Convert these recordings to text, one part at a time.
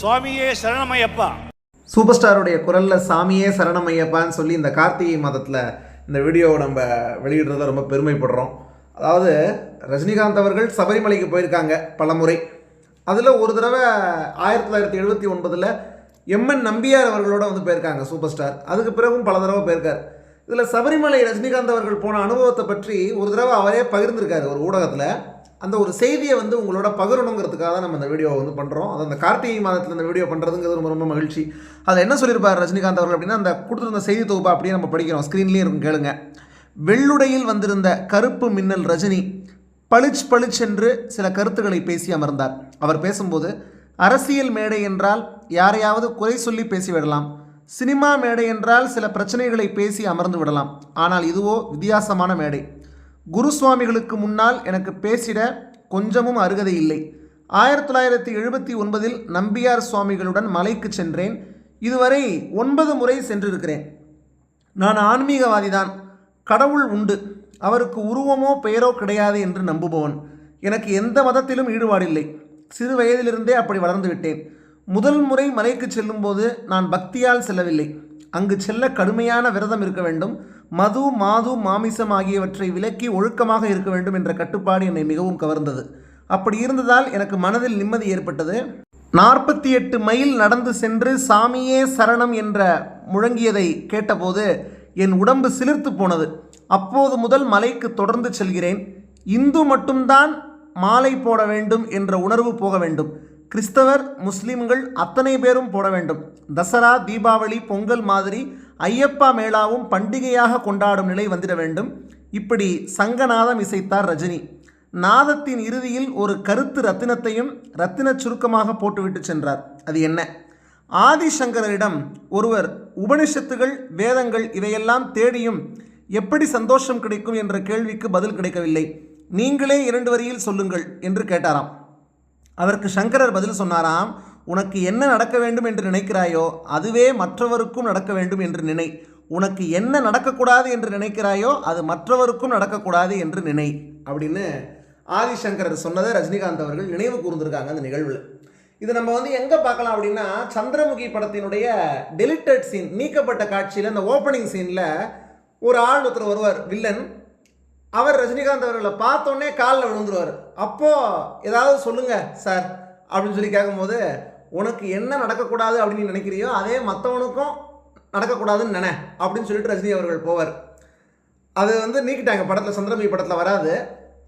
சுவாமியே சரணமையப்பா. சூப்பர் ஸ்டாருடைய குரலில் சாமியே சரணமையப்பான்னு சொல்லி இந்த கார்த்திகை மாதத்தில் இந்த வீடியோவை நம்ம வெளியிடுறத ரொம்ப பெருமைப்படுறோம். அதாவது ரஜினிகாந்த் அவர்கள் சபரிமலைக்கு போயிருக்காங்க பலமுறை அதில் ஒரு தடவை ஆயிரத்தி தொள்ளாயிரத்தி எழுபத்தி ஒன்பதில் எம்என் நம்பியார் அவர்களோட வந்து போயிருக்காங்க சூப்பர் ஸ்டார் அதுக்கு பிறகும் பல தடவை போயிருக்கார். இதில் சபரிமலை ரஜினிகாந்த் அவர்கள் போன அனுபவத்தை பற்றி ஒரு தடவை அவரே பகிர்ந்திருக்காரு ஒரு ஊடகத்தில். அந்த ஒரு செய்தியை வந்து உங்களோட பகிரணுங்கிறதுக்காக தான் நம்ம இந்த வீடியோவை வந்து பண்ணுறோம் அது அந்த கார்த்திகை மாதத்தில் இந்த வீடியோ பண்ணுறதுங்கிறது ரொம்ப ரொம்ப மகிழ்ச்சி. அதில் என்ன சொல்லியிருப்பார் ரஜினிகாந்த் அவர்கள் அப்படின்னா அந்த கொடுத்துருந்த செய்தி தொகுப்பை அப்படியே நம்ம படிக்கிறோம். ஸ்க்ரீன்லேயும் இருக்கும் கேளுங்க. வெள்ளுடையில் வந்திருந்த கருப்பு மின்னல் ரஜினி பளிச் பளிச் என்று சில கருத்துக்களை பேசி அமர்ந்தார். அவர் பேசும்போது அரசியல் மேடை என்றால் யாரையாவது குறை சொல்லி பேசிவிடலாம் சினிமா மேடை என்றால் சில பிரச்சனைகளை பேசி அமர்ந்து விடலாம். ஆனால் இதுவோ வித்தியாசமான மேடை. குரு சுவாமிகளுக்கு முன்னால் எனக்கு பேசிட கொஞ்சமும் அருகதை இல்லை. ஆயிரத்தி தொள்ளாயிரத்தி எழுபத்தி ஒன்பதில் நம்பியார் சுவாமிகளுடன் மலைக்கு சென்றேன். இதுவரை ஒன்பது முறை சென்றிருக்கிறேன். நான் ஆன்மீகவாதிதான். கடவுள் உண்டு. அவருக்கு உருவமோ பெயரோ கிடையாது என்று நம்புபவன். எனக்கு எந்த மதத்திலும் ஈடுபாடில்லை. சிறு வயதிலிருந்தே அப்படி வளர்ந்து விட்டேன். முதல் முறை மலைக்கு செல்லும்போது நான் பக்தியால் செல்லவில்லை. அங்கு செல்ல கடுமையான விரதம் இருக்க வேண்டும். மது மாது மாமிசம் ஆகியவற்றை விலக்கி ஒழுக்கமாக இருக்க வேண்டும் என்ற கட்டுப்பாடு என்னை மிகவும் கவர்ந்தது. அப்படி இருந்ததால் எனக்கு மனதில் நிம்மதி ஏற்பட்டது. நாற்பத்தி எட்டு மைல் நடந்து சென்று சாமியே சரணம் என்ற முழங்கியதை கேட்டபோது என் உடம்பு சிலிர்த்து போனது. அப்போது முதல் மலைக்கு தொடர்ந்து செல்கிறேன். இந்து மட்டும்தான் மாலை போட வேண்டும் என்ற உணர்வு போக வேண்டும். கிறிஸ்தவர் முஸ்லிம்கள் அத்தனை பேரும் போட வேண்டும். தசரா தீபாவளி பொங்கல் மாதிரி ஐயப்பா மேளாவும் பண்டிகையாக கொண்டாடும் நிலை வந்துட வேண்டும். இப்படி சங்கநாதம் இசைத்தார் ரஜினி. நாதத்தின் இறுதியில் ஒரு கருத்து ரத்தினத்தையும் ரத்தின சுருக்கமாக போட்டுவிட்டு சென்றார். அது என்ன? ஆதிசங்கரரிடம் ஒருவர் உபனிஷத்துகள் வேதங்கள் இவையெல்லாம் தேடியும் எப்படி சந்தோஷம் கிடைக்கும் என்ற கேள்விக்கு பதில் கிடைக்கவில்லை. நீங்களே இரண்டு வரியில் சொல்லுங்கள் என்று கேட்டாராம். அதற்கு சங்கரர் பதில் சொன்னாராம் உனக்கு என்ன நடக்க வேண்டும் என்று நினைக்கிறாயோ அதுவே மற்றவருக்கும் நடக்க வேண்டும் என்று நினை. உனக்கு என்ன நடக்கக்கூடாது என்று நினைக்கிறாயோ அது மற்றவருக்கும் நடக்கக்கூடாது என்று நினை. அப்படின்னு ஆதிசங்கரர் சொன்னதை ரஜினிகாந்த் அவர்கள் நினைவு கூர்ந்திருக்காங்க அந்த நிகழ்வில். இது நம்ம வந்து எங்கே பார்க்கலாம் அப்படின்னா சந்திரமுகி படத்தினுடைய டெலிட்டட் சீன் நீக்கப்பட்ட காட்சியில் அந்த ஓப்பனிங் சீனில் ஒரு ஆள் ஒருத்தர் வருவார் வில்லன் அவர் ரஜினிகாந்த் அவர்களை பார்த்தோன்னே காலில் விழுந்துருவார். அப்போது ஏதாவது சொல்லுங்கள் சார் அப்படின்னு சொல்லி கேட்கும்போது உனக்கு என்ன நடக்கக்கூடாது அப்படின்னு நீ நினைக்கிறியோ அதே மற்றவனுக்கும் நடக்கக்கூடாதுன்னு நினை அப்படின்னு சொல்லிட்டு ரஜினி அவர்கள் போவார். அது வந்து நீக்கிட்டாங்க படத்தில் சந்திரமுகி படத்தில் வராது.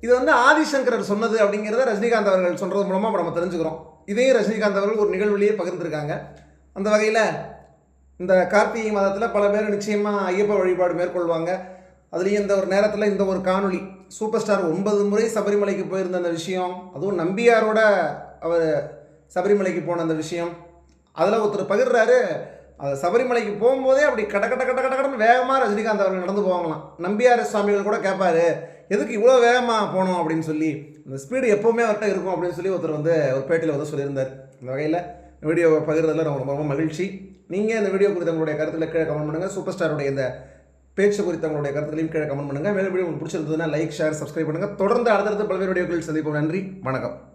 இது வந்து ஆதிசங்கரர் சொன்னது அப்படிங்கிறத ரஜினிகாந்த் அவர்கள் சொல்கிறது மூலமாக நம்ம தெரிஞ்சுக்கிறோம். இதையும் ரஜினிகாந்த் அவர்கள் ஒரு நிகழ்வுலேயே பகிர்ந்துருக்காங்க. அந்த வகையில் இந்த கார்த்திகை மாதத்தில் பல பேர் நிச்சயமாக ஐயப்ப வழிபாடு மேற்கொள்வாங்க. அதுலேயும் இந்த ஒரு நேரத்தில் இந்த ஒரு காணொளி சூப்பர் ஸ்டார் ஒன்பது முறை சபரிமலைக்கு போயிருந்த அந்த விஷயம் அதுவும் நம்பியாரோட அவர் சபரிமலைக்கு போன அந்த விஷயம். அதில் ஒருத்தர் பகிர்றாரு. அது சபரிமலைக்கு போகும்போதே அப்படி கட கட கட கட கடன்னு வேகமாக ரஜினிகாந்த் அவர்கள் நடந்து போவாங்களாம். நம்பியார் சுவாமிகள் கூட கேட்பார் எதுக்கு இவ்வளோ வேகமாக போனோம் அப்படின்னு சொல்லி இந்த ஸ்பீடு எப்போவுமே அவர்கிட்ட இருக்கும் அப்படின்னு சொல்லி ஒருத்தர் வந்து ஒரு பேட்டியில் வந்து சொல்லியிருந்தார். இந்த வகையில் வீடியோவை பகிர்றதுல ரொம்ப ரொம்ப மகிழ்ச்சி. நீங்கள் இந்த வீடியோ குறித்த உங்களுடைய கருத்தில் கீழே கமெண்ட் பண்ணுங்கள் சூப்பர் ஸ்டாருடைய இந்த பேச்சு குறித்த உங்களுடைய கருத்துக்களையும் கீழே கமெண்ட் பண்ணுங்கள் மேலும் வீடியோ உங்களுக்கு பிடிச்சிருந்ததுன்னா லைக் ஷேர் சப்ஸ்கிரைப் பண்ணுங்கள் தொடர்ந்து அடுத்தடுத்து பல்வேறு வீடியோக்கள் சந்திப்போம். நன்றி. வணக்கம்.